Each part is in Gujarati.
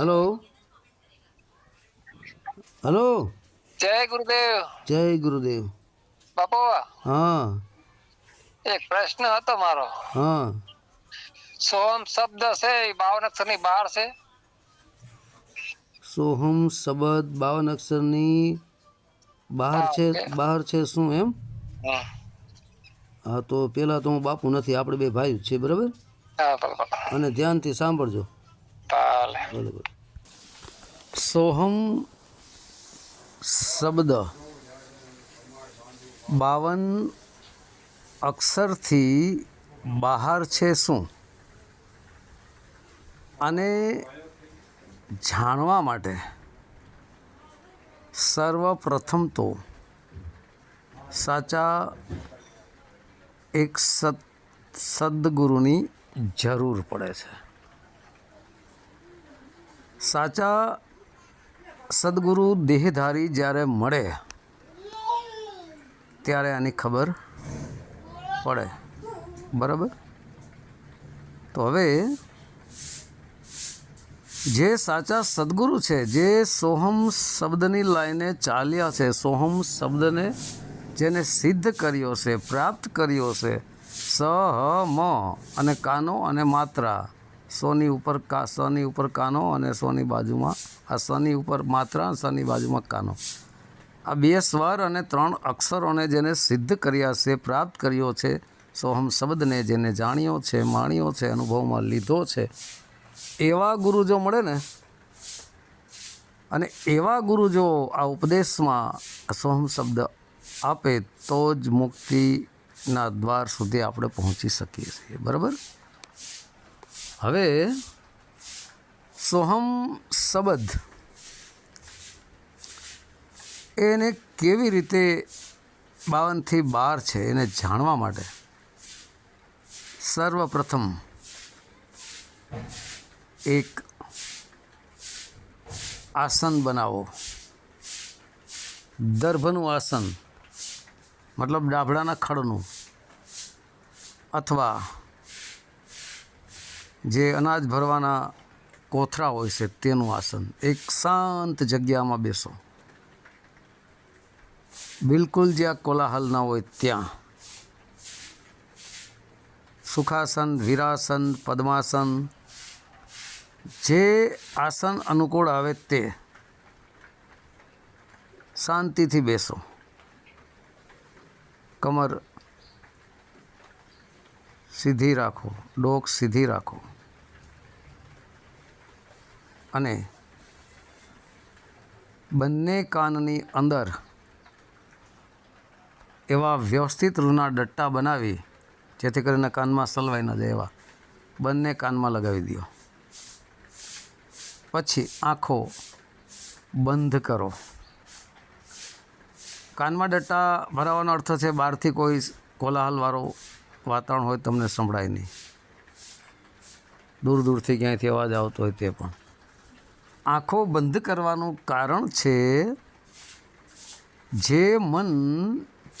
હલો. હલો. જય ગુરુદેવ. જય ગુરુદેવ. બાપુ હા. એક પ્રશ્ન હતો મારો. હા. સોહમ શબ્દ છે એ બાવન અક્ષરની બહાર છે? સોહમ શબ્દ બાવન અક્ષરની બહાર છે બહાર છે શું એમ? હા. તો પેલા તો હું બાપુ નથી આપણે બે ભાઈ છે બરાબર. અને ધ્યાનથી સાંભળજો. બરાબર. સોહમ શબ્દ બાવન અક્ષરથી બહાર છે શું? અને જાણવા માટે સર્વપ્રથમ તો સાચા એક સદ, સદગુરુની જરૂર પડે છે. સાચા સદગુરુ દેહધારી જ્યારે મળે, ત્યારે આની ખબર પડે. બરાબર? તો હવે જે સાચા સદગુરુ છે, જે સોહમ શબ્દની લાઈને ચાલ્યા છે, સોહમ શબ્દને જેને સિદ્ધ કર્યો છે, પ્રાપ્ત કર્યો છે સ હ મ અને કાનો અને માત્રા સોની ઉપર કા, સની ઉપર કાનો અને સોની બાજુમાં, આ સની ઉપર માત્રા સની બાજુમાં કાનો. આ બે સ્વર અને ત્રણ અક્ષરોને જેને સિદ્ધ કર્યા છે, પ્રાપ્ત કર્યો છે સોહમ શબ્દને જેને જાણ્યો છે, માણ્યો છે, અનુભવમાં લીધો છે. એવા ગુરુ જો મળે ને, અને એવા ગુરુ જો આ ઉપદેશમાં સોહમ શબ્દ આપે તો જ મુક્તિના દ્વાર સુધી આપણે પહોંચી શકીએ છીએ. બરાબર? હવે, સોહમ સબદ. એને કેવી રીતે બાવનથી બાર છે એને જાણવા માટે સર્વપ્રથમ એક આસન બનાવો. દર્ભનું આસન, મતલબ ડાભડાના ખડનું, અથવા જે અનાજ ભરવાના કોથરા હોય છે, તેનું આસન. એક શાંત જગ્યામાં બેસો. બિલકુલ જ્યાં કોલાહલ ના હોય ત્યાં. સુખાસન, વિરાસન, પદ્માસન, જે આસન અનુકૂળ આવે તે શાંતિથી બેસો. કમર સીધી રાખો, ડોક સીધી રાખો. અને બંને કાનની અંદર એવા વ્યવસ્થિત રૂના ડટ્ટા બનાવી, જેથી કરીને કાનમાં સલવાઈ ન જાય એવા. બંને કાનમાં લગાવી દો. પછી આંખો બંધ કરો. કાનમાં ડટ્ટા ભરાવાનો અર્થ છે બહારથી કોઈ કોલાહલવાળો વાતાવરણ હોય તમને સંભળાય નહીં. દૂર દૂરથી ક્યાંયથી અવાજ આવતો હોય તે પણ. આંખો બંધ કરવાનું કારણ છે, જે મન,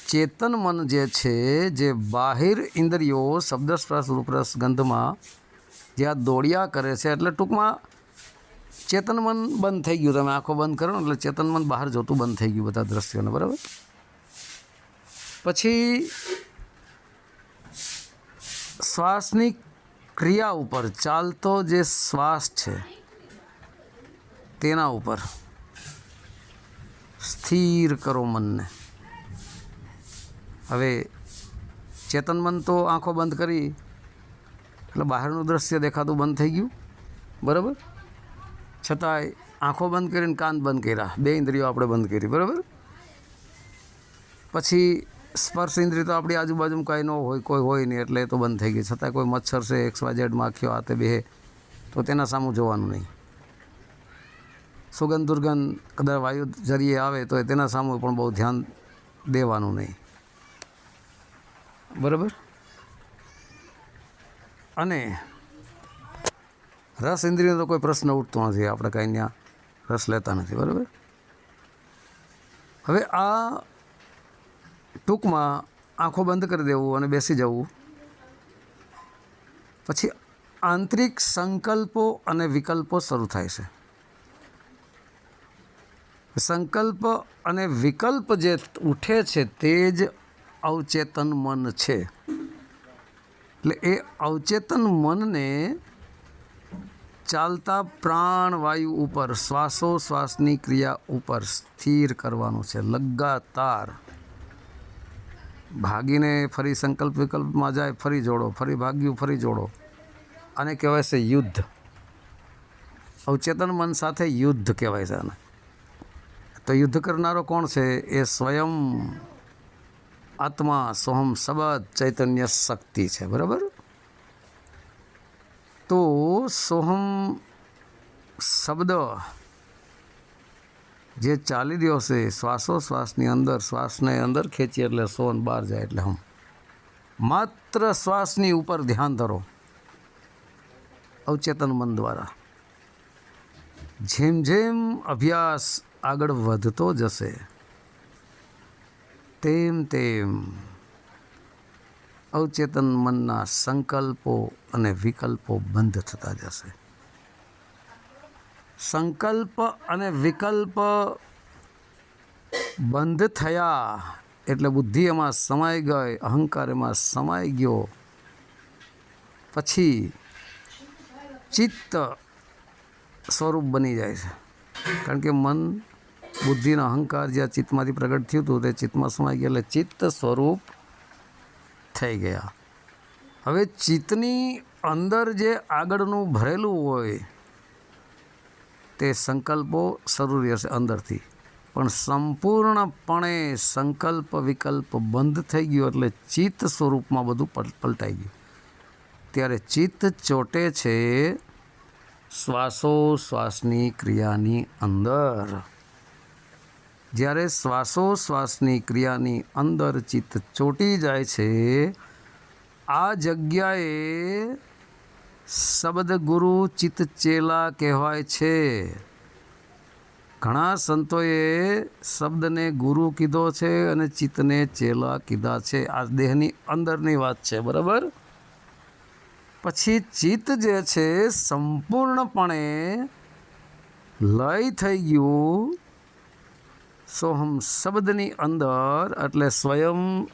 ચેતન મન જે છે, જે બાહિર ઇન્દ્રિયો શબ્દ સ્પર્શ રૂપરસ, ગંધમાં જ્યાં દોડ્યા કરે છે, એટલે ટૂંકમાં ચેતન મન બંધ થઈ ગયું. તમે આંખો બંધ કરો ને એટલે ચેતન મન બહાર જોતું બંધ થઈ ગયું બધા દ્રશ્યોને, બરાબર? પછી શ્વાસની ક્રિયા ઉપર ચાલતો જે શ્વાસ છે, તેના ઉપર. સ્થિર કરો મનને. હવે ચેતન મન તો આંખો બંધ કરી, એટલે બહારનું દ્રશ્ય દેખાતું બંધ થઈ ગયું. બરાબર? છતાંય આંખો બંધ કરીને કાન બંધ કર્યા. બે ઇન્દ્રિયો આપણે બંધ કરી. બરાબર? પછી સ્પર્શ ઇન્દ્રિય તો આપણી આજુબાજુમાં કાંઈ ન હોય, કોઈ હોય નહીં, એટલે તો બંધ થઈ ગઈ. છતાં કોઈ મચ્છર છે, એક્સ વાય ઝેડ માખ્યો હાથે બે તો તેના સામું જોવાનું નહીં. સુગંધ દુર્ગંધ કદાચ વાયુ જરીએ આવે, તો તેના સામે પણ બહુ ધ્યાન દેવાનું નહીં. બરાબર? અને રસ ઇન્દ્રિયનો તો કોઈ પ્રશ્ન ઉઠતો નથી, આપણે કાંઈ ત્યાં રસ લેતા નથી, બરાબર? હવે આ ટૂંકમાં આંખો બંધ કરી દેવું અને બેસી જવું. પછી આંતરિક સંકલ્પો અને વિકલ્પો શરૂ થાય છે. સંકલ્પ અને વિકલ્પ જે ઉઠે છે તે જ અવચેતન મન છે. એટલે એ અવચેતન મનને ચાલતા પ્રાણવાયુ ઉપર, શ્વાસોશ્વાસની ક્રિયા ઉપર સ્થિર કરવાનું છે. લગાતાર. ભાગીને ફરી સંકલ્પ વિકલ્પમાં જાય, ફરી જોડો, ફરી ભાગ્યું, ફરી જોડો. આને કહેવાય છે યુદ્ધ. અવચેતન મન સાથે યુદ્ધ કહેવાય છે આને. તો યુદ્ધ કરનારો કોણ છે? એ સ્વયં આત્મા સોહમ સબદ ચૈતન્ય શક્તિ છે, બરાબર? તો સોહમ શબ્દ જે ચાલી રહ્યો છે, શ્વાસોશ્વાસની અંદર, શ્વાસને અંદર ખેંચીએ એટલે સોન બહાર જાય એટલે હમ. માત્ર શ્વાસની ઉપર ધ્યાન ધરો. અવચેતન મન દ્વારા. જેમ જેમ અભ્યાસ આગળ વધતો જશે, તેમ તેમ અવચેતન મનના સંકલ્પો અને વિકલ્પો બંધ થતા જશે. સંકલ્પ અને વિકલ્પ બંધ થયા. એટલે બુદ્ધિ એમાં સમાઈ ગઈ, અહંકાર એમાં સમાઈ ગયો. પછી ચિત્ત સ્વરૂપ બની જાય છે. કારણ કે મન બુદ્ધિનો અહંકાર જ્યાં ચિત્તમાંથી પ્રગટ થયું હતું તે ચિત્તમાં સમાઈ ગયા એટલે ચિત્ત સ્વરૂપ થઈ ગયા. હવે ચિત્તની અંદર જે આગળનું ભરેલું હોય તે સંકલ્પો શરૂ રહેશે અંદરથી. પણ સંપૂર્ણપણે સંકલ્પ વિકલ્પ બંધ થઈ ગયો એટલે ચિત્ત સ્વરૂપમાં બધું પલટાઈ ગયું. ત્યારે ચિત્ત ચોટે છે શ્વાસોશ્વાસની ક્રિયાની અંદર. જ્યારે શ્વાસોશ્વાસની ક્રિયાની અંદર ચિત્ત ચોટી જાય છે, આ જગ્યાએ શબ્દ ગુરુ ચિત્ત ચેલા કહેવાય છે. ઘણા સંતોએ શબ્દને ગુરુ કીધો છે અને ચિત્તને ચેલા કીધા છે. આ દેહની અંદરની વાત છે, બરાબર? પછી ચિત્ત જે છે સંપૂર્ણપણે લય થઈ ગયું. સોહમ શબ્દની અંદર એટલે સ્વયં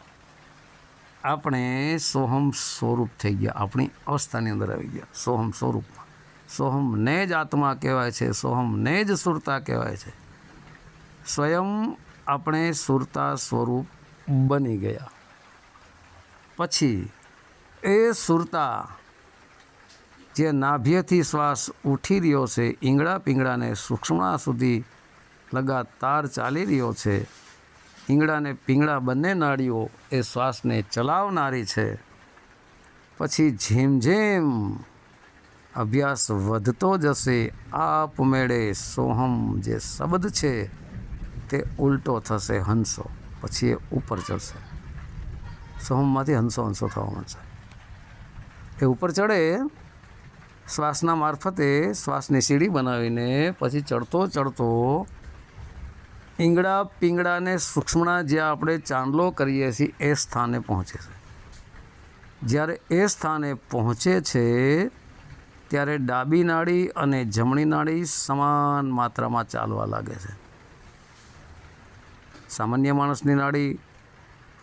આપણે સોહમ સ્વરૂપ થઈ ગયા. આપણી અવસ્થાની અંદર આવી ગયા. સોહમ સ્વરૂપમાં. સોહમને જ આત્મા કહેવાય છે. સોહમને જ સુરતા કહેવાય છે. સ્વયં આપણે સુરતા સ્વરૂપ બની ગયા. પછી એ સુરતા જે નાભ્યથી શ્વાસ ઉઠી રહ્યો છે ઈંગડા પીંગડાને સૂક્ષ્મણા સુધી લગાતાર ચાલી રહ્યો છે ઈંગડા પીંગળા બંને નાડીઓ એ શ્વાસને ચલાવનારી છે. પછી જેમ જેમ અભ્યાસ વધતો જશે આપમેળે સોહમ જે શબ્દ છે તે ઉલટો થશે હંસો, પછી એ ઉપર ચડશે. સોહમમાંથી હંસો હંસો થવા મળશે એ ઉપર ચડે, શ્વાસના મારફતે શ્વાસની સીડી બનાવીને પછી ચડતો ચડતો ઈંગડા પીંગડાને સૂક્ષ્મણા જ્યાં આપણે ચાંદલો કરીએ છીએ, એ સ્થાને પહોંચે છે. જ્યારે એ સ્થાને પહોંચે છે, ત્યારે ડાબી નાડી અને જમણી નાડી સમાન માત્રામાં ચાલવા લાગે છે. સામાન્ય માણસની નાડી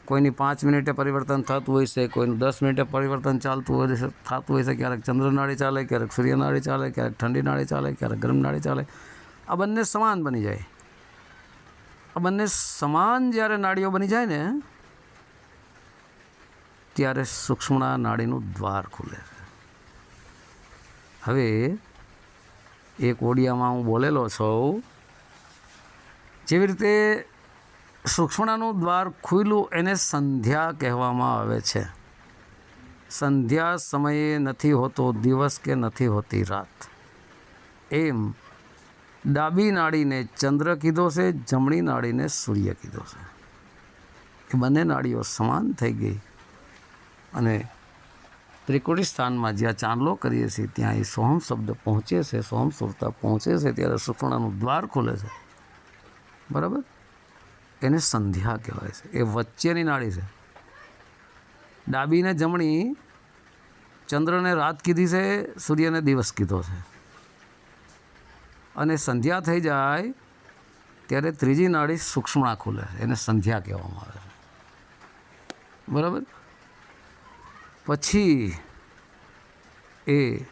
કોઈની પાંચ મિનિટે પરિવર્તન થતું હોય છે, કોઈનું દસ મિનિટે પરિવર્તન ચાલતું હોય છે, થતું હોય છે, ક્યારેક ચંદ્રનાળી ચાલે, ક્યારેક સૂર્યનાળી ચાલે, ક્યારેક ઠંડી નાળી ચાલે, ક્યારેક ગરમ નાળી ચાલે. આ બંને સમાન બની જાય. આ બંને સમાન જ્યારે નાડીઓ બની જાય ને, ત્યારે સૂક્ષ્મણા નાડીનું દ્વાર ખુલે છે. હવે એક ઓડિયામાં હું બોલેલો છું, જેવી રીતે સૂક્ષ્મણાનું દ્વાર ખુલ્લું એને સંધ્યા કહેવામાં આવે છે. સંધ્યા સમયે નથી હોતો, દિવસ કે નથી હોતી રાત. એમ ડાબી નાડીને ચંદ્ર કીધો છે, જમણી નાડીને સૂર્ય કીધો છે. એ બંને નાડીઓ સમાન થઈ ગઈ અને ત્રિકોટી સ્થાનમાં જ્યાં ચાંદલો કરીએ છીએ, ત્યાં એ સોહમ શબ્દ પહોંચે છે, સોહમ સુરતા પહોંચે છે, ત્યારે સુપર્ણાનું દ્વાર ખુલે છે. બરાબર? એને સંધ્યા કહેવાય છે. એ વચ્ચેની નાળી છે. ડાબીને જમણી ચંદ્રને રાત કીધી છે, સૂર્યને દિવસ કીધો છે. અને સંધ્યા થઈ જાય, ત્યારે ત્રીજી નાડી સૂક્ષ્મણા ખુલે, એને સંધ્યા કહેવામાં આવે છે. બરાબર? પછી એ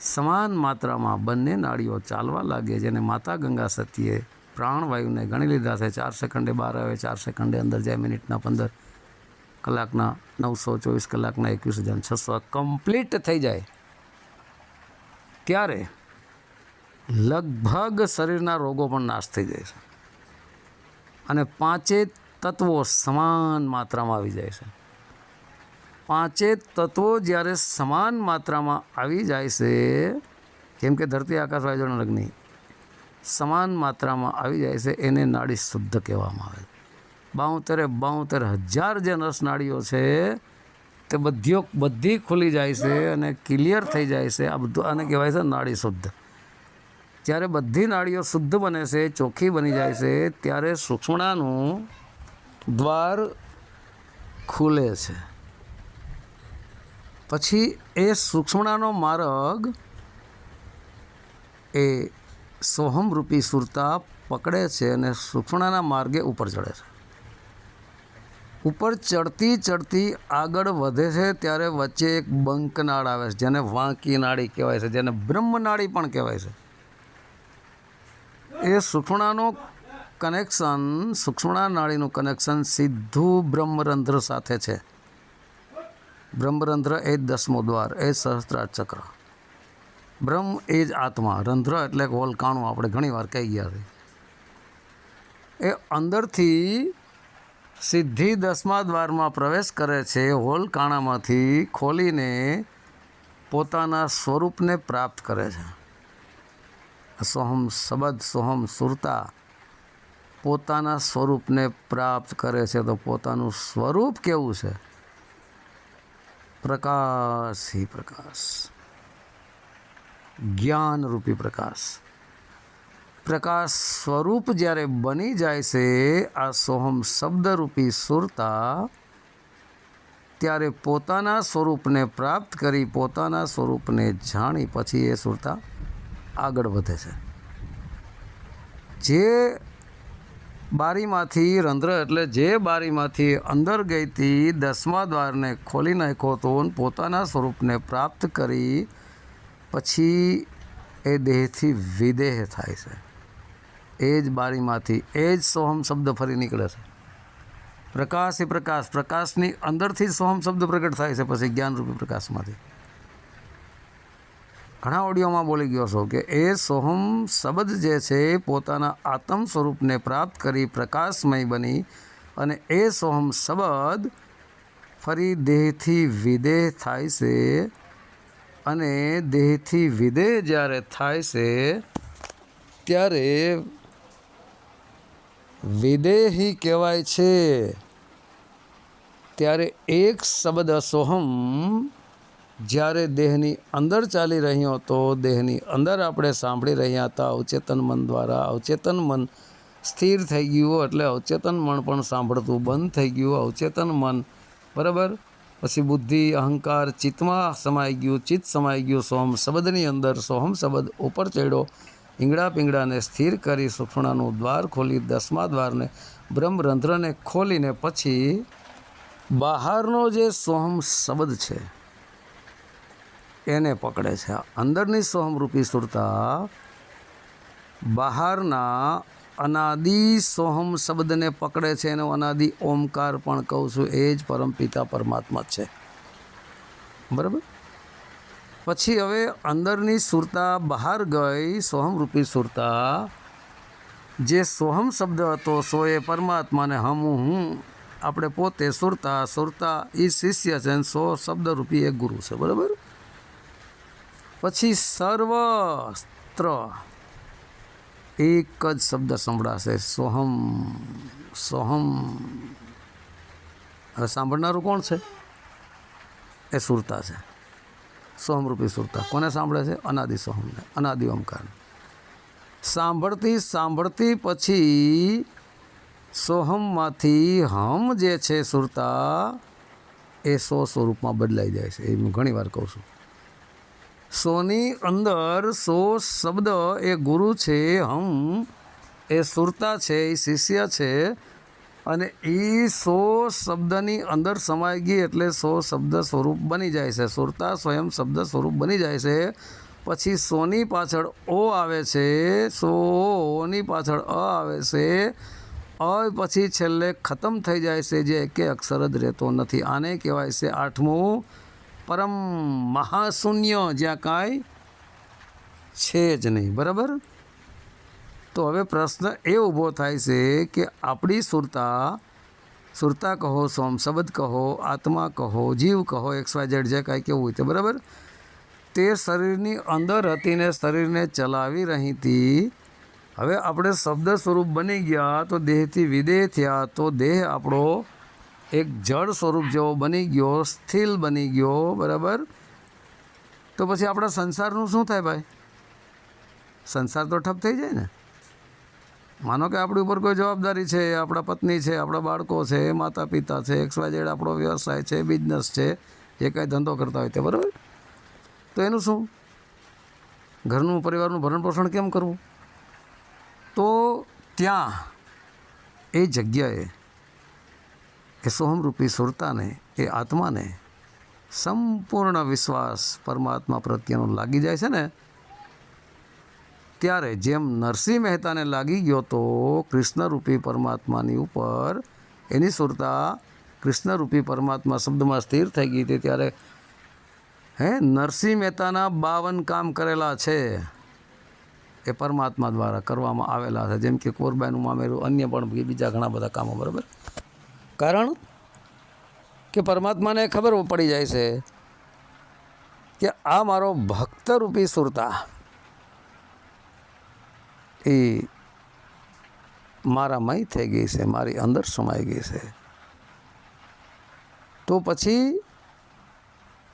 સમાન માત્રામાં બંને નાળીઓ ચાલવા લાગે, જેને માતા ગંગા સતીએ પ્રાણવાયુને ગણી લીધા છે. ચાર સેકન્ડે બહાર આવે, ચાર સેકન્ડે અંદર જાય, મિનિટના પંદર કલાકના, નવસો ચોવીસ કલાકના, એકવીસ હજાર છસો કમ્પ્લીટ થઈ જાય. ત્યારે લગભગ શરીરના રોગો પણ નાશ થઈ જાય છે. અને પાંચે તત્વો સમાન માત્રામાં આવી જાય છે. પાંચે તત્વો જ્યારે સમાન માત્રામાં આવી જાય છે, કેમ કે ધરતી આકાશ વાયુજળ લગ્ન, સમાન માત્રામાં આવી જાય છે, એને નાડી શુદ્ધ કહેવામાં આવે છે. બાઉતેરે બાઉતેર હજાર જે નસ નાડીઓ છે, તે બધીઓ બધી ખુલી જાય છે અને ક્લિયર થઈ જાય છે. આ બધું આને કહેવાય છે નાડી શુદ્ધ. જ્યારે બધી નાળીઓ શુદ્ધ બને છે, ચોખ્ખી બની જાય છે, ત્યારે સૂક્ષ્મણાનું દ્વાર ખુલે છે. પછી એ સૂક્ષ્મણાનો માર્ગ એ સોહમ રૂપી સુરતા પકડે છે અને સૂક્ષ્મણાના માર્ગે ઉપર ચડે છે. ઉપર ચડતી ચડતી આગળ વધે છે, ત્યારે વચ્ચે એક બંકનાળ આવે છે, જેને વાંકી નાળી કહેવાય છે, જેને બ્રહ્મ નાળી પણ કહેવાય છે. એ સૂક્ષ્મણાનું કનેક્શન સુક્ષ્મણા નાળીનું કનેક્શન સીધું બ્રહ્મરંધ્ર સાથે છે. બ્રહ્મરંધ્ર એ જ દસમો દ્વાર, એ જ સહસ્ત્રાર ચક્ર. બ્રહ્મ એ જ આત્મા, રંધ્ર એટલે કે હોલકાણું આપણે ઘણીવાર કહી ગયા છે. એ અંદરથી સીધી દસમા દ્વારમાં પ્રવેશ કરે છે હોલકાણામાંથી ખોલીને પોતાના સ્વરૂપને પ્રાપ્ત કરે છે. સોહમ સબદ સોહમ સુરતા પોતાના સ્વરૂપને પ્રાપ્ત કરે છે તો પોતાનું સ્વરૂપ કેવું છે? પ્રકાશ, હી પ્રકાશ. જ્ઞાન રૂપી પ્રકાશ. પ્રકાશ સ્વરૂપ જ્યારે બની જાય છે, આ સોહમ શબ્દરૂપી સુરતા ત્યારે પોતાના સ્વરૂપને પ્રાપ્ત કરી પોતાના સ્વરૂપને જાણી પછી એ સુરતા આગળ વધે છે. જે બારીમાંથી રંધ્ર એટલે જે બારીમાંથી અંદર ગઈ હતી દસમા દ્વારને ખોલી નાખ્યો હતો પોતાના સ્વરૂપને પ્રાપ્ત કરી, પછી એ દેહથી વિદેહ થાય છે. એ જ બારીમાંથી, એ જ સોહમ શબ્દ ફરી નીકળે છે. પ્રકાશ એ પ્રકાશ, પ્રકાશની અંદરથી સોહમ શબ્દ પ્રગટ થાય છે, પછી જ્ઞાનરૂપી પ્રકાશમાંથી. ઘણા ઓડિયોમાં બોલી ગયો છો કે એ સોહમ શબ્દ જે છે એ પોતાના આત્મ સ્વરૂપને પ્રાપ્ત કરી પ્રકાશમય બની અને એ સોહમ શબ્દ ફરી દેહથી વિદેહ થાય છે અને દેહથી વિદેહ જ્યારે થાય છે ત્યારે વિદેહી કહેવાય છે. ત્યારે એક શબ્દ સોહમ જ્યારે દેહની અંદર ચાલી રહ્યો હતો દેહની અંદર આપણે સાંભળી રહ્યા હતા, અવચેતન મન દ્વારા. અવચેતન મન સ્થિર થઈ ગયું એટલે અવચેતન મન પણ સાંભળતું બંધ થઈ ગયું. અવચેતન મન, બરાબર? પછી બુદ્ધિ, અહંકાર, ચિત્તમાં સમાઈ ગયું, ચિત્ત સમાઈ ગયું સોહમ શબ્દની અંદર સોહમ શબ્દ ઉપર ચડ્યો. ઈંગડા પીંગડાને સ્થિર કરી સુખણાનું દ્વાર ખોલી, દસમા દ્વારને બ્રહ્મરંધ્રને ખોલીને પછી બહારનો જે સોહમ શબ્દ છે એને પકડે છે. અંદરની સોહમરૂપી સુરતા બહારના અનાદિ સોહમ શબ્દને પકડે છે એનો અનાદિ ઓમકાર પણ કહું છું, એ જ પરમપિતા પરમાત્મા છે. બરાબર? પછી હવે અંદરની સુરતા બહાર ગઈ, સોહમરૂપી સુરતા જે સોહમ શબ્દ હતો, સો એ પરમાત્માને હમ હું, આપણે પોતે સુરતા સુરતા એ શિષ્ય છે અને સો શબ્દરૂપી એ ગુરુ છે. બરાબર? પછી સર્વસ્ત્ર. એક જ શબ્દ સંભળાશે, સોહમ સોહમ. હવે સાંભળનારું કોણ છે? એ સુરતા છે. સોહમરૂપી સુરતા. કોને સાંભળે છે? અનાદિ સોહમને, અનાદિ ઓમકાર સાંભળતી સાંભળતી પછી સોહમમાંથી હમ જે છે સુરતા, એ સો સ્વરૂપમાં બદલાઈ જાય છે. એ હું ઘણી વાર કહું છું. સોની અંદર સો શબ્દ એ ગુરુ છે, હમ, એ સુરતા છે, એ શિષ્ય છે અને એ સો શબ્દની અંદર સમાઈ ગઈ એટલે સો શબ્દ સ્વરૂપ બની જાય છે. સુરતા સ્વયં શબ્દ સ્વરૂપ બની જાય છે. પછી સોની પાછળ ઓ આવે છે, સોની પાછળ અ આવે છે. અ પછી છેલ્લે ખતમ થઈ જાય છે, જે એકે અક્ષર જ રહેતો નથી. આને કહેવાય છે આઠમું પરમ મહાશૂન્ય જ્યાં કાંઈ છે જ નહીં, બરાબર? તો હવે પ્રશ્ન એ ઊભો થાય છે કે આપણી સુરતા સુરતા કહો, સોમ શબ્દ કહો, આત્મા કહો, જીવ કહો, એક્સ, વાય, ઝેડ, જે કાંઈ કેવું હોય તે, બરાબર? તે શરીરની અંદર હતી ને શરીરને ચલાવી રહી હતી. હવે આપણે શબ્દ સ્વરૂપ બની ગયા તો દેહથી વિદેહ થયા, તો દેહ આપણો એક જળ સ્વરૂપ જેવો બની ગયો સ્થિલ બની ગયો, બરાબર? તો પછી આપણા સંસારનું શું થાય ભાઈ? સંસાર તો ઠપ થઈ જાય ને. માનો કે આપણી ઉપર કોઈ જવાબદારી છે, આપણા પત્ની છે, આપણા બાળકો છે માતા પિતા છે એક્સ વાય ઝેડ આપણો વ્યવસાય છે, બિઝનેસ છે જે કાંઈ ધંધો કરતા હોય તે, બરાબર? તો એનું શું? ઘરનું, પરિવારનું ભરણ પોષણ કેમ કરવું? તો ત્યાં એ જગ્યાએ એ સોહમરૂપી સુરતાને, એ આત્માને સંપૂર્ણ વિશ્વાસ પરમાત્મા પ્રત્યેનો લાગી જાય છે ને, ત્યારે જેમ નરસિંહ મહેતાને લાગી ગયો તો કૃષ્ણરૂપી પરમાત્માની ઉપર, એની સુરતા કૃષ્ણરૂપી પરમાત્મા શબ્દમાં સ્થિર થઈ ગઈ હતી ત્યારે, હે નરસિંહ મહેતાના બાવન કામ કરેલા છે, એ પરમાત્મા દ્વારા કરવામાં આવેલા છે. જેમ કે કોરબાઈનું મામેરું અન્ય પણ બીજા ઘણા બધા કામો, બરાબર? કારણ કે પરમાત્માને ખબર પડી જાય છે કે આ મારો ભક્તરૂપી સુરતા. એ મારામાં થઈ ગઈ છે, મારી અંદર સમાઈ ગઈ છે. તો પછી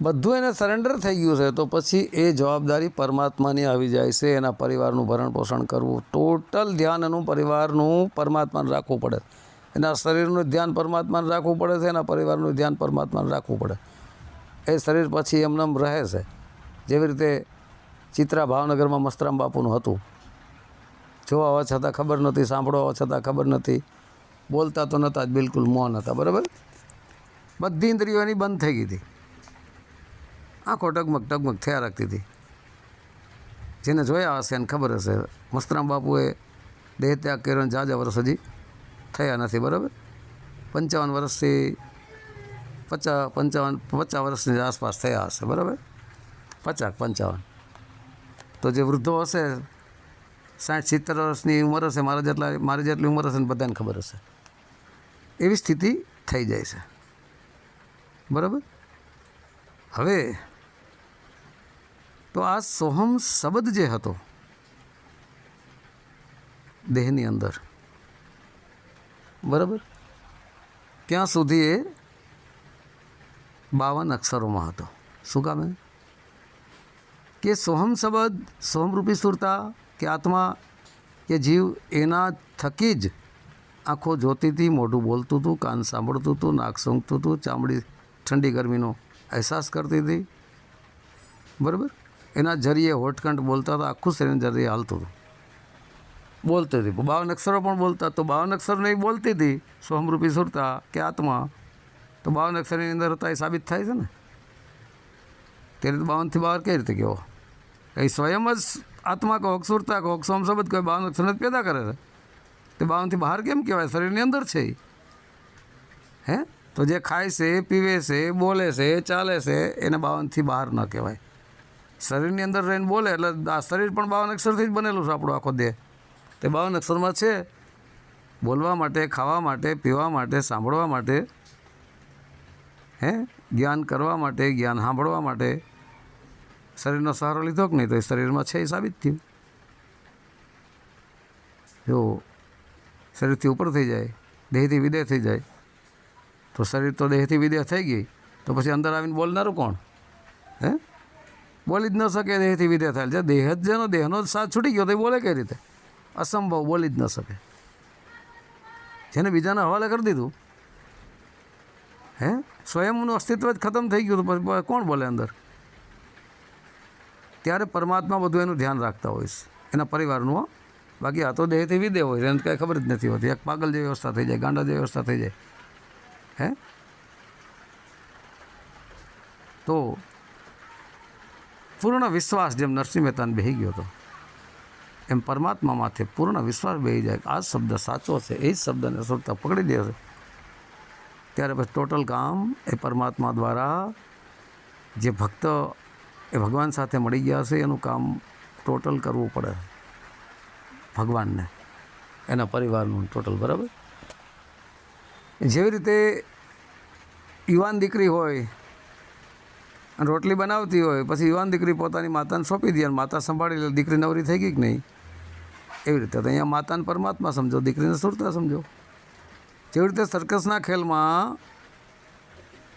બધું એને સરેન્ડર થઈ ગયું છે, તો પછી એ જવાબદારી પરમાત્માની આવી જાય છે, એના પરિવારનું ભરણ પોષણ કરવું. ટોટલ ધ્યાન એનું પરિવારનું પરમાત્માને રાખવું પડે. એના શરીરનું ધ્યાન પરમાત્માને રાખવું પડે છે, એના પરિવારનું ધ્યાન પરમાત્માને રાખવું પડે. એ શરીર પછી એમનેમ રહે છે. જેવી રીતે ચિત્રા ભાવનગરમાં મસ્તરામ બાપુનું હતું. જોવા હોવા છતાં ખબર નહોતી, સાંભળવા હોવા છતાં ખબર નથી બોલતા તો નહોતા જ, બિલકુલ મૌન હતા, બરાબર? બધી ઇન્દ્રિયો એની બંધ થઈ ગઈ હતી. આંખો ટગમગ ટગમગ થયા રાખતી હતી. જેને જોયા હશે એને ખબર હશે. મસ્તરામ બાપુએ દેહ ત્યાગ કર્યો જાજા વર્ષ હજી થયા નથી, બરાબર? પંચાવન વર્ષથી પચાસ પંચાવન, પચાસ વર્ષની આસપાસ થયા હશે, બરાબર? પચાસ, પંચાવન. તો જે વૃદ્ધો હશે, સાઠ, સિત્તેર વર્ષની ઉંમર હશે, મારા જેટલા, મારી જેટલી ઉંમર હશે ને બધાને ખબર હશે. એવી સ્થિતિ થઈ જાય છે. બરાબર? હવે, તો આ સોહમ શબ્દ જે હતો, દેહની અંદર બરાબર? ત્યાં સુધી એ બાવન અક્ષરોમાં હતો. શું કામે કે સોહમ શબ્દ સોહમરૂપી સુરતા, કે આત્મા, કે જીવ, એના થકી જ આંખો જોતી હતી, મોઢું બોલતું હતું, કાન સાંભળતું હતું, નાક સૂંઘતું હતું, ચામડી ઠંડી ગરમીનો અહેસાસ કરતી હતી. બરાબર? એના જરીએ હોટકંઠ બોલતા હતા, આખું શરીર જરીએ હાલતું હતું. બોલતી હતી. બાવન અક્ષરો પણ બોલતા. તો બાવન અક્ષર નહીં બોલતી હતી સોમરૂપી સુરતા, કે આત્મા. તો બાવન અક્ષરની અંદર હતા એ સાબિત થાય છે ને? તે રીતે બાવનથી બહાર કઈ રીતે કહેવો? એ સ્વયં જ આત્મા કહો સુરતા કહો સોમ શબ્દ કહે બાવન અક્ષરને જ પેદા કરે છે. તે બાવનથી બહાર કેમ કહેવાય? શરીરની અંદર છે એ. હે? તો જે ખાય છે, પીવે છે, બોલે છે, ચાલે છે, એને બાવનથી બહાર ન કહેવાય. શરીરની અંદર રહીને બોલે એટલે શરીર પણ બાવન અક્ષરથી જ બનેલું છે આપણું આખો દેહ. તે બાવન અક્ષરમાં છે. બોલવા માટે, ખાવા માટે, પીવા માટે, સાંભળવા માટે, હે? જ્ઞાન કરવા માટે, જ્ઞાન સાંભળવા માટે. શરીરનો સહારો લીધો કે નહીં? તો એ શરીરમાં છે એ સાબિત થયું. જો શરીરથી ઉપર થઈ જાય, દેહથી વિદેહ થઈ જાય, તો શરીર તો દેહથી વિદેહ થઈ ગઈ, તો પછી અંદર આવીને બોલનારું કોણ? હે? બોલી જ ન શકે, દેહથી વિદેહ થાય. છે દેહ જ જેનો દેહનો જ સાથ છૂટી ગયો, તો એ બોલે કઈ રીતે? અસંભવ બોલી જ ન શકે. જેને બીજાના હવાલે કરી દીધું, હે? સ્વયંનું અસ્તિત્વ જ ખતમ થઈ ગયું તો પછી કોણ બોલે અંદર? ત્યારે પરમાત્મા બધું એનું ધ્યાન રાખતા છે. એના પરિવારનું. બાકી આ તો દેહથી વિદેહ હોય એને કાંઈ ખબર જ નથી હોતી. એક પાગલ જેવી વ્યવસ્થા થઈ જાય, ગાંડા જેવી વ્યવસ્થા થઈ જાય. હે? તો પૂર્ણ વિશ્વાસ જેમ નરસિંહ મહેતાને બેહી ગયો હતો. એમ પરમાત્મા માથે પૂર્ણ વિશ્વાસ બેહી જાય આ શબ્દ સાચો છે, એ જ શબ્દને સુરતા પકડી દેશે ત્યારે પછી ટોટલ કામ એ પરમાત્મા દ્વારા જે ભક્ત એ ભગવાન સાથે મળી ગયા છે, એનું કામ ટોટલ કરવું પડે ભગવાનને, એના પરિવારનું ટોટલ, બરાબર? જેવી રીતે યુવાન દીકરી હોય, રોટલી બનાવતી હોય, પછી યુવાન દીકરી પોતાની માતાને સોંપી દે અને માતા સંભાળી લે દીકરી નવરી થઈ ગઈ કે નહીં? એવી રીતે? અહીંયા માતાને પરમાત્મા સમજો, દીકરીને સુરતા સમજો. જેવી રીતે સર્કસના ખેલમાં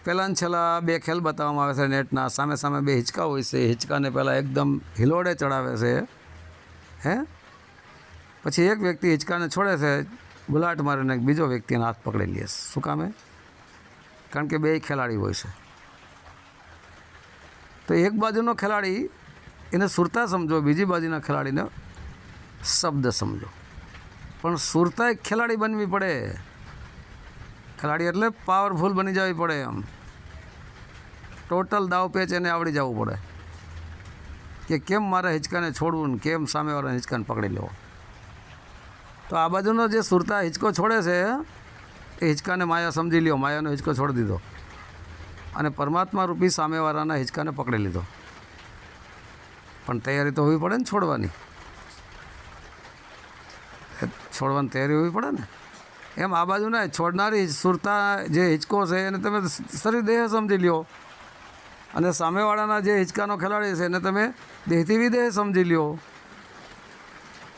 પહેલાં છેલ્લા બે ખેલ બતાવવામાં આવે છે, નેટના. સામે સામે બે હિંચકા હોય છે. હિંચકાને પહેલાં એકદમ હિલોડે ચડાવે છે. હે? પછી એક વ્યક્તિ હિંચકાને છોડે છે, ગુલાટ મારીને બીજો વ્યક્તિને હાથ પકડી લે શું કામે કારણ કે બે ખેલાડી હોય છે. તો એક બાજુનો ખેલાડી એને સુરતા સમજો, બીજી બાજુના ખેલાડીને શબ્દ સમજો. પણ સુરતા એક ખેલાડી બનવી પડે. ખેલાડી એટલે પાવરફુલ બની જવી પડે એમ. ટોટલ દાવ પેચ એને આવડી જવું પડે. કે કેમ મારે હિંચકાને છોડવું ને કેમ સામેવાળાને હિંચકાને પકડી લેવો? તો આ બાજુનો જે સુરતા હિંચકો છોડે છે, એ હિંચકાને માયા સમજી લ્યો. માયાનો હિંચકો છોડી દીધો. અને પરમાત્મા રૂપી સામેવાળાના હિંચકાને પકડી લીધો. પણ તૈયારી તો હોવી પડે ને છોડવાની. છોડવાની તૈયારી હોવી પડે ને? એમ આ બાજુ ના છોડનારી સુરતા જે હિંચકો છે એને તમે શરીર દેહ સમજી લ્યો. અને સામેવાળાના જે હિંચકાનો ખેલાડી છે એને તમે દેહથી વિદેહ સમજી લ્યો.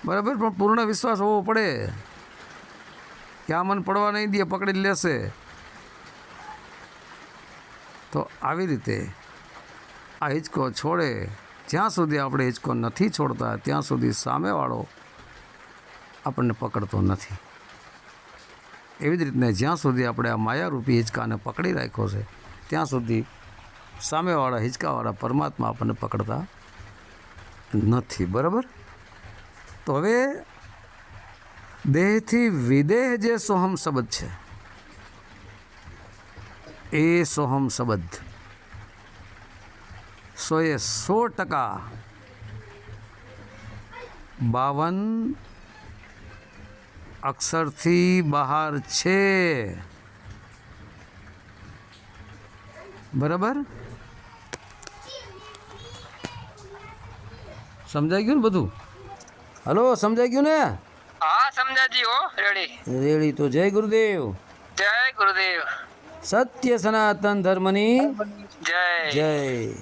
બરાબર? પણ પૂર્ણ વિશ્વાસ હોવો પડે. કે આ મન પડવા નહીં દે પકડી લેશે. તો આવી રીતે આ હિંચકો છોડે. જ્યાં સુધી આપણે હિંચકો નથી છોડતા, ત્યાં સુધી સામેવાળો આપણને પકડતો નથી. એવી જ રીતને જ્યાં સુધી આપણે આ માયારૂપી હિંચકાને પકડી રાખ્યો છે, ત્યાં સુધી સામેવાળા હિંચકાવાળા પરમાત્મા આપણને પકડતા નથી. બરાબર? તો હવે દેહથી વિદેહ જે સોહમ શબ્દ છે, એ સોહમ શબ્દ સોએ સો ટકા બાવન અક્ષરથી બહાર છે. બરાબર? સમજાઈ ગયું ને બધું? હલો સમજાઈ ગયું ને? હા સમજાજી હો રેડી. રેડી તો જય ગુરુદેવ. જય ગુરુદેવ. સત્ય સનાતન ધર્મની જય. જય.